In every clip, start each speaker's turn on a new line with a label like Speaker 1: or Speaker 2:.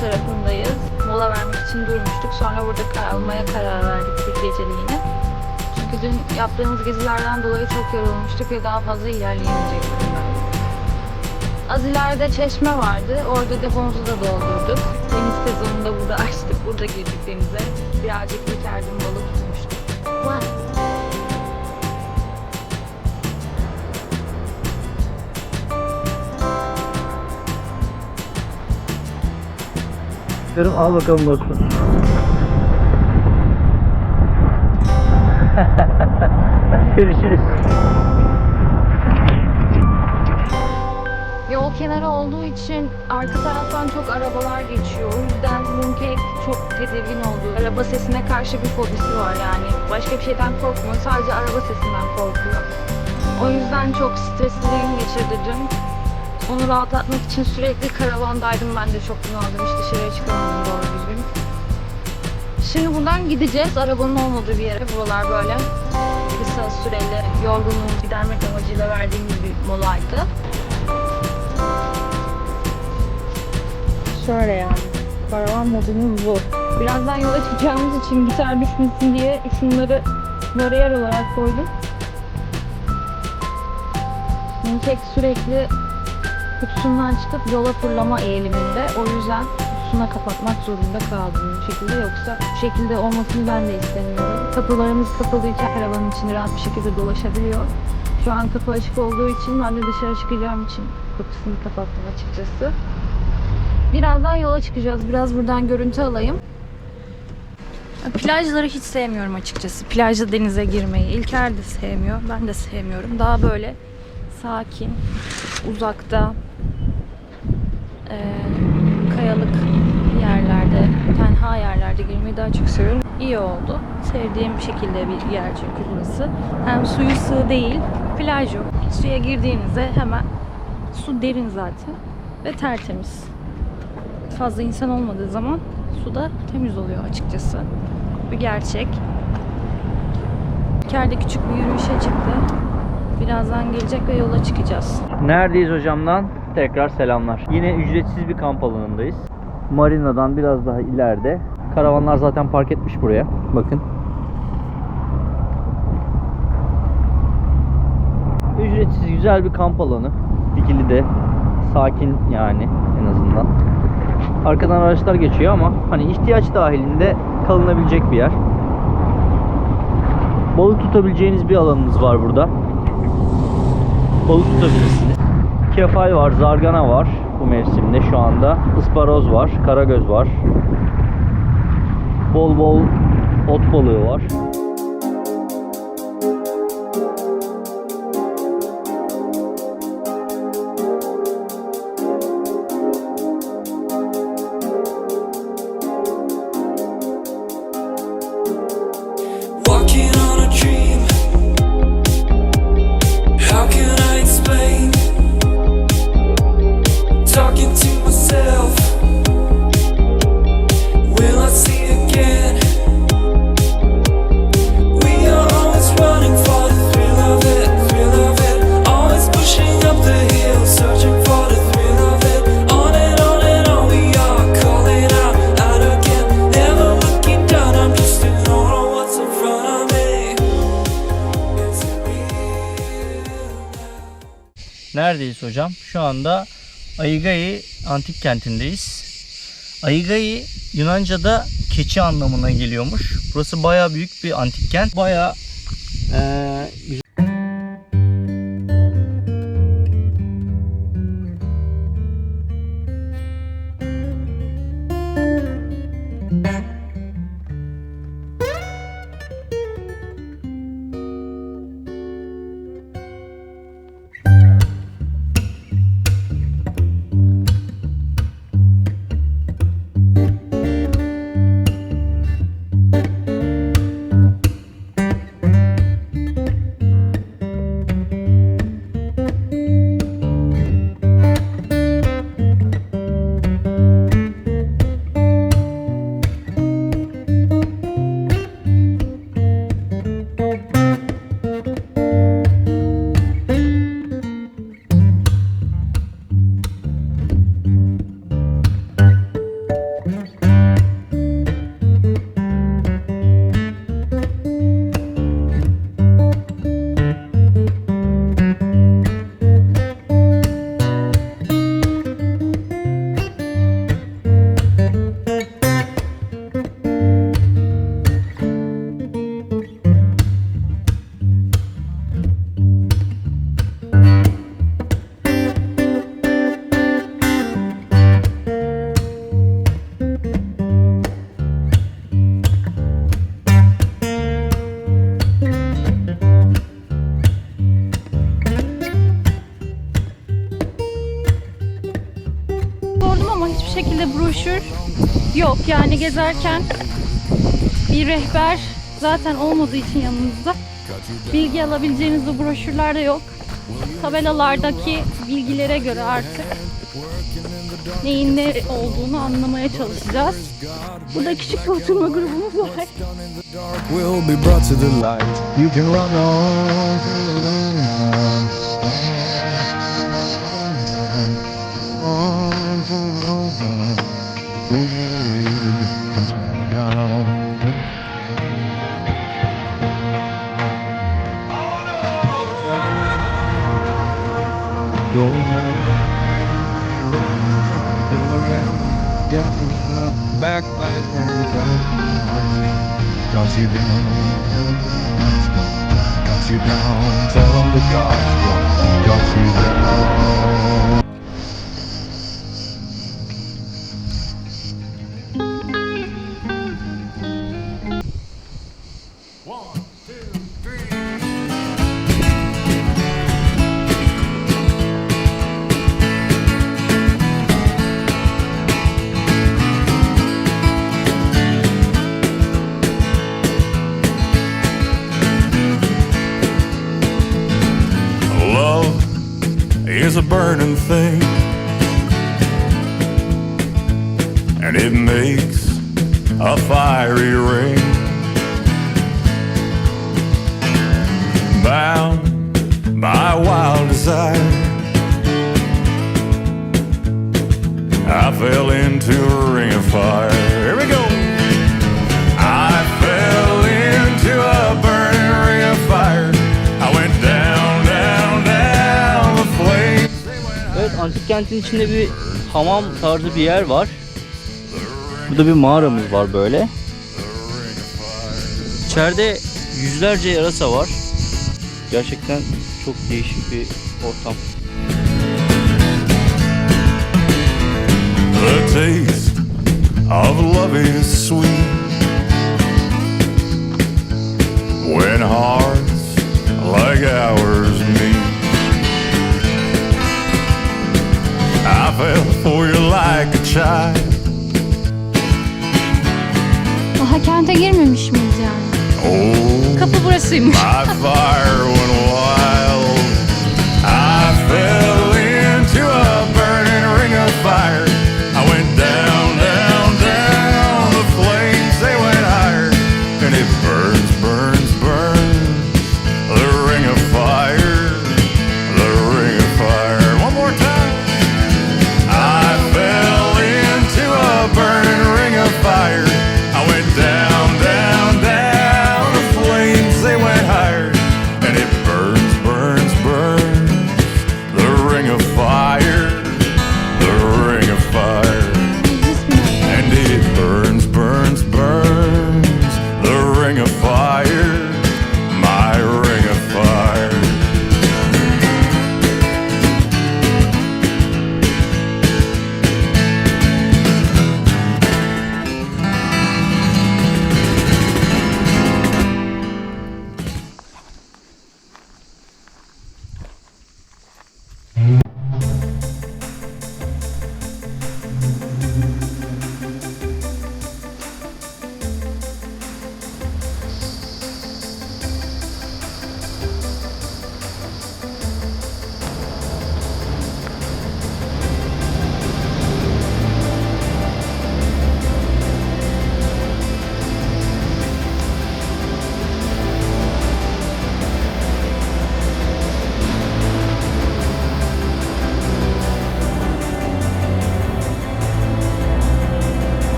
Speaker 1: tarafındayız. Mola vermek için durmuştuk. Sonra burada kalmaya karar verdik bir geceliğine. Çünkü dün yaptığımız gezilerden dolayı çok yorulmuştuk ve daha fazla ilerleyemeyecektik. Az ileride çeşme vardı. Orada depomuzu da doldurduk. Deniz sezonunu da burada açtık. Burada girdik denize. Birazcık yeterdim balık tutmuştuk.
Speaker 2: Diyorum al bakalım dostum. Görüşürüz.
Speaker 1: Yol kenarı olduğu için arka taraftan çok arabalar geçiyor. O yüzden Mooncake çok tedirgin oldu. Araba sesine karşı bir fobisi var yani. Başka bir şeyden korkmuyor. Sadece araba sesinden korkuyor. O yüzden çok stresli geçirdi dün. Onu rahatlatmak için sürekli karavandaydım. Ben de çok bunaldım. Hiç dışarıya çıkamadım doğru düzgün. Şimdi buradan gideceğiz. Arabanın olmadığı bir yere. Buralar böyle kısa süreli yorgunluğu gidermek amacıyla verdiğimiz bir molaydı. Şöyle yani. Karavan modumuz bu. Birazdan yola çıkacağımız için gitar düşmesin diye şunları bariyer olarak koydum. Minkek sürekli kutusundan çıkıp yola fırlama eğiliminde. O yüzden kutusuna kapatmak zorunda kaldım bu şekilde. Yoksa bu şekilde olmasını ben de istemiyorum. Kapılarımız kapalıyken karavanın içinde rahat bir şekilde dolaşabiliyor. Şu an kapı açık olduğu için ben de dışarı çıkacağım için kapısını kapattım açıkçası. Birazdan yola çıkacağız. Biraz buradan görüntü alayım. Plajları hiç sevmiyorum açıkçası. Plajda denize girmeyi. İlker de sevmiyor. Ben de sevmiyorum. Daha böyle sakin, uzakta, eee, kayalık yerlerde, tenha yerlerde girmeyi daha çok seviyorum. İyi oldu. Sevdiğim şekilde bir yer çünkü burası. Hem suyu sığ değil, plaj yok. Suya girdiğinizde hemen su derin zaten ve tertemiz fazla insan olmadığı zaman su da temiz oluyor açıkçası. Bir gerçek. İçeride küçük bir yürüyüşe çıktı. Birazdan gelecek ve yola çıkacağız.
Speaker 2: Neredeyiz hocamdan? Tekrar selamlar. Yine ücretsiz bir kamp alanındayız. Marinadan biraz daha ileride. Karavanlar zaten park etmiş buraya. Bakın. Ücretsiz güzel bir kamp alanı. Dikili'de sakin yani en azından. Arkadan araçlar geçiyor ama hani ihtiyaç dahilinde kalınabilecek bir yer. Balık tutabileceğiniz bir alanınız var burada. Balık tutabilirsiniz. Kefal var, zargana var bu mevsimde şu anda. Isparoz var, karagöz var. Bol bol ot balığı var. Hocam? Şu anda Aigai antik kentindeyiz. Aigai Yunanca'da keçi anlamına geliyormuş. Burası baya büyük bir antik kent. Baya güzel.
Speaker 1: Yani gezerken bir rehber zaten olmadığı için yanımızda bilgi alabileceğiniz bu broşürlerde yok. Tabelalardaki bilgilere göre artık neyin ne olduğunu anlamaya çalışacağız. Burada küçük bir oturma grubumuz var.
Speaker 3: will be brought to the light.
Speaker 4: You can run on. Back, Got you down. Got you down. Tell them the gospel. Got you down.
Speaker 5: Is a burning thing, and it makes a fiery ring. Bound by wild desire, I fell into a ring of fire. Here we go.
Speaker 2: Kentin içinde bir hamam tarzı bir yer var. Burada bir mağaramız var böyle. İçeride yüzlerce yarasa var. Gerçekten çok değişik bir ortam.
Speaker 5: The taste of love is sweet when hearts
Speaker 1: Daha kente girmemiş miyiz yani?
Speaker 5: Oh,
Speaker 1: Kapı burasıymış.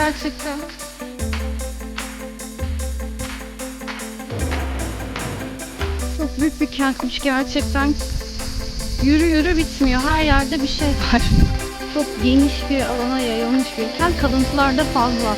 Speaker 1: Gerçekten. Çok büyük bir kentmiş gerçekten. Yürü yürü bitmiyor. Her yerde bir şey var. Çok geniş bir alana yayılmış bir kent. Kalıntılarda fazla.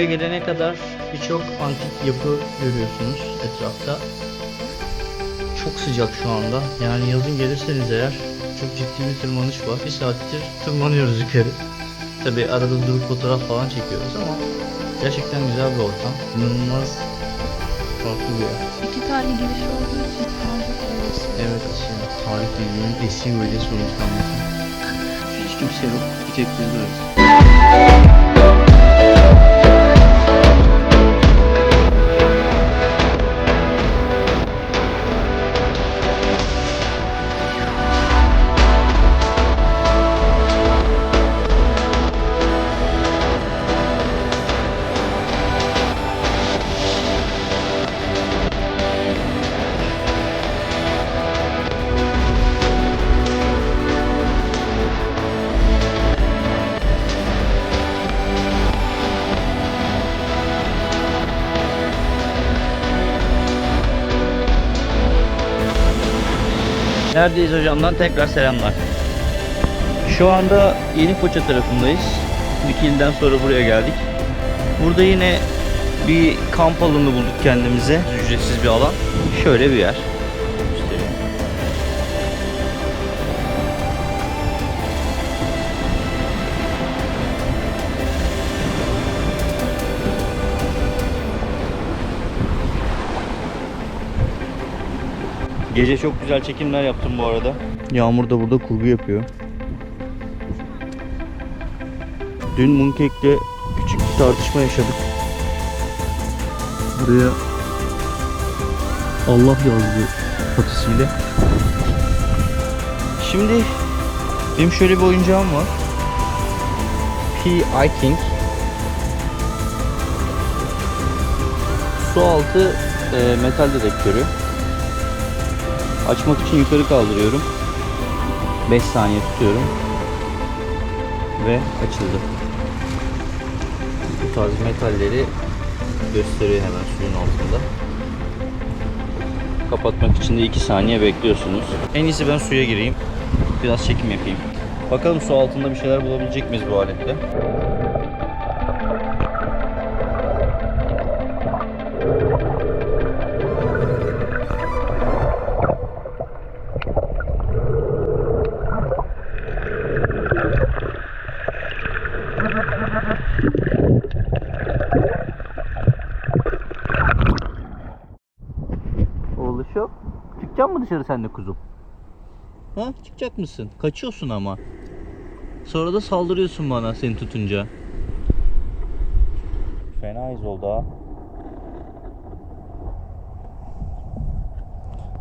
Speaker 2: Buraya gelene kadar birçok antik yapı görüyorsunuz etrafta. Çok sıcak şu anda. Yani yazın gelirseniz eğer çok ciddi bir tırmanış var. Bir saattir tırmanıyoruz yukarı. Tabi arada durup fotoğraf falan çekiyoruz ama gerçekten güzel bir ortam. İnanılmaz farklı bir yer.
Speaker 1: İki tane giriş olduğu için tarih.
Speaker 2: Evet yani tarih bilginin eski böyle sonuçlanması. Hiç kimse yok. Bir tek biz varız. Neredeyiz hocamdan tekrar selamlar. Şu anda Yeni Foça tarafındayız. Dikil'den sonra buraya geldik. Burada yine bir kamp alanı bulduk kendimize. Ücretsiz bir alan. Şöyle bir yer. Gece çok güzel çekimler yaptım bu arada. Yağmur da burada kurgu yapıyor. Dün Mooncake'de küçük bir tartışma yaşadık. Buraya Allah yazdı patisiyle. Şimdi benim şöyle bir oyuncağım var. P.I. King. Su altı e, metal dedektörü. Açmak için yukarı kaldırıyorum. 5 saniye tutuyorum. Ve açıldı. Bu tarz metalleri gösteriyor hemen suyun altında. Kapatmak için de 2 saniye bekliyorsunuz. En iyisi ben suya gireyim. Biraz çekim yapayım. Bakalım su altında bir şeyler bulabilecek miyiz bu alette? Mı dışarı sen de kuzum? Ha çıkacak mısın? Kaçıyorsun ama. Sonra da saldırıyorsun bana seni tutunca. Fena iz oldu ha.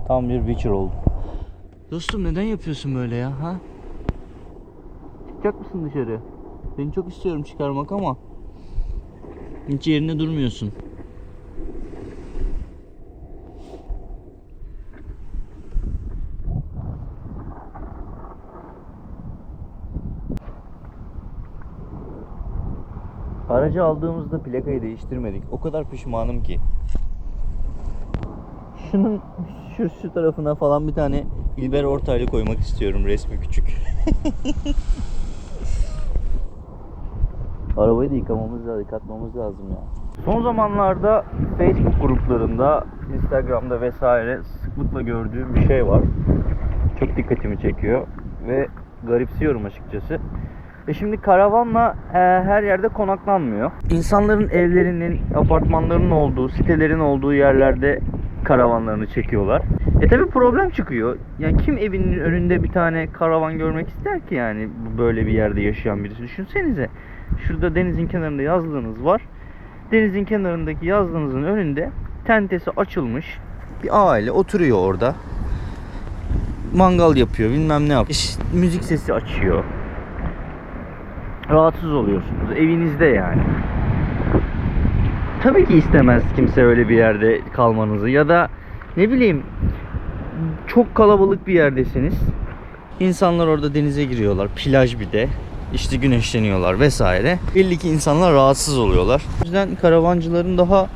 Speaker 2: Tam bir Witcher oldu. Dostum neden yapıyorsun böyle ya ha? Çıkacak mısın dışarı? Seni çok istiyorum çıkarmak ama hiç yerinde durmuyorsun. Aracı aldığımızda plakayı değiştirmedik. O kadar pişmanım ki. Şunun şu, şu tarafına falan bir tane İlber Ortaylı koymak istiyorum resmi küçük. Arabayı da yıkamamız lazım, yıkatmamız lazım ya. Son zamanlarda Facebook gruplarında, Instagram'da vesaire sıklıkla gördüğüm bir şey var. Çok dikkatimi çekiyor ve garipsiyorum açıkçası. E şimdi karavanla e, her yerde konaklanmıyor. İnsanların evlerinin, apartmanlarının olduğu, sitelerin olduğu yerlerde karavanlarını çekiyorlar. E tabi problem çıkıyor. Yani kim evinin önünde bir tane karavan görmek ister ki yani böyle bir yerde yaşayan birisi. Düşünsenize. Şurada denizin kenarında yazlığınız var. Denizin kenarındaki yazlığınızın önünde tentesi açılmış. Bir aile oturuyor orada. Mangal yapıyor, bilmem ne yapıyor. İşte müzik sesi açıyor rahatsız oluyorsunuz. Evinizde yani. Tabii ki istemez kimse öyle bir yerde kalmanızı ya da ne bileyim çok kalabalık bir yerdesiniz. İnsanlar orada denize giriyorlar. Plaj bir de. İşte güneşleniyorlar vesaire. Belli ki insanlar rahatsız oluyorlar. O yüzden karavancıların daha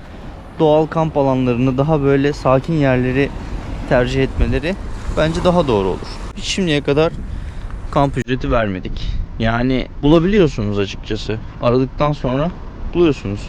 Speaker 2: doğal kamp alanlarını, daha böyle sakin yerleri tercih etmeleri bence daha doğru olur. Şimdiye kadar kamp ücreti vermedik. Yani bulabiliyorsunuz açıkçası. Aradıktan sonra buluyorsunuz.